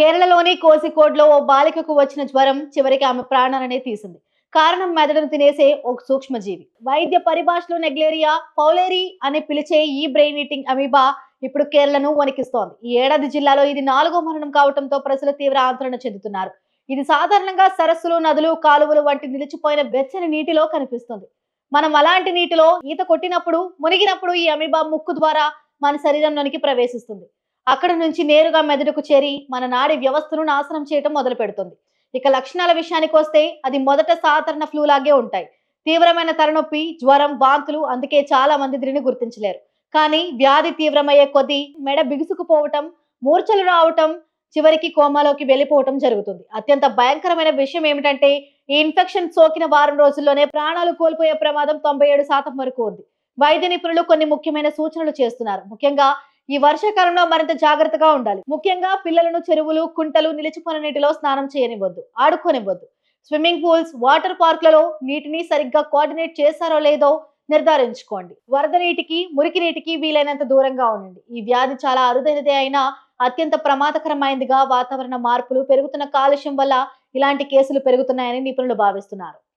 కేరళలోని కోసికోడ్లో ఓ బాలికకు వచ్చిన జ్వరం చివరికి ఆమె ప్రాణాలనే తీసింది. కారణం మెదడును తినేసే ఒక సూక్ష్మజీవి. వైద్య పరిభాషలో నెగ్లేరియా పౌలేరి అని పిలిచే ఈ బ్రెయిన్ ఈటింగ్ అమీబా ఇప్పుడు కేరళను వణికిస్తోంది. ఈ ఏడాది జిల్లాలో ఇది నాలుగో మరణం కావడంతో ప్రజలు తీవ్ర ఆందోళన చెందుతున్నారు. ఇది సాధారణంగా సరస్సులు నదులు కాలువలు వంటి నిలిచిపోయిన వెచ్చని నీటిలో కనిపిస్తుంది. మనం అలాంటి నీటిలో ఈత కొట్టినప్పుడు మునిగినప్పుడు ఈ అమీబా ముక్కు ద్వారా మన శరీరంలోనికి ప్రవేశిస్తుంది. అక్కడ నుంచి నేరుగా మెదడుకు చేరి మన నాడి వ్యవస్థను నాశనం చేయటం మొదలు పెడుతుంది ఇక లక్షణాల విషయానికి వస్తే అది మొదట సాధారణ ఫ్లూ లాగే ఉంటాయి. తీవ్రమైన తలనొప్పి జ్వరం వాంతులు అందుకే చాలా మంది దీనిని గుర్తించలేరు. కానీ వ్యాధి తీవ్రమయ్యే కొద్దీ మెడ బిగుసుకుపోవటం మూర్ఛలు రావటం చివరికి కోమాలోకి వెళ్ళిపోవటం జరుగుతుంది. అత్యంత భయంకరమైన విషయం ఏమిటంటే ఈ ఇన్ఫెక్షన్ సోకిన వారం రోజుల్లోనే ప్రాణాలు కోల్పోయే ప్రమాదం తొంభై ఏడు శాతం వరకు ఉంది. వైద్య నిపుణులు కొన్ని ముఖ్యమైన సూచనలు చేస్తున్నారు. ముఖ్యంగా ఈ వర్షాకాలంలో మరింత జాగ్రత్తగా ఉండాలి. ముఖ్యంగా పిల్లలను చెరువులు కుంటలు నిలిచిపోయిన నీటిలో స్నానం చేయనివ్వద్దు ఆడుకోనివ్వద్దు. స్విమ్మింగ్ పూల్స్ వాటర్ పార్క్లలో నీటిని సరిగ్గా కోఆర్డినేట్ చేశారో లేదో నిర్ధారించుకోండి. వరద నీటికి మురికి నీటికి వీలైనంత దూరంగా ఉండండి. ఈ వ్యాధి చాలా అరుదైనదే అయినా అత్యంత ప్రమాదకరమైనదిగా వాతావరణ మార్పులు పెరుగుతున్న కాలుష్యం వల్ల ఇలాంటి కేసులు పెరుగుతున్నాయని నిపుణులు భావిస్తున్నారు.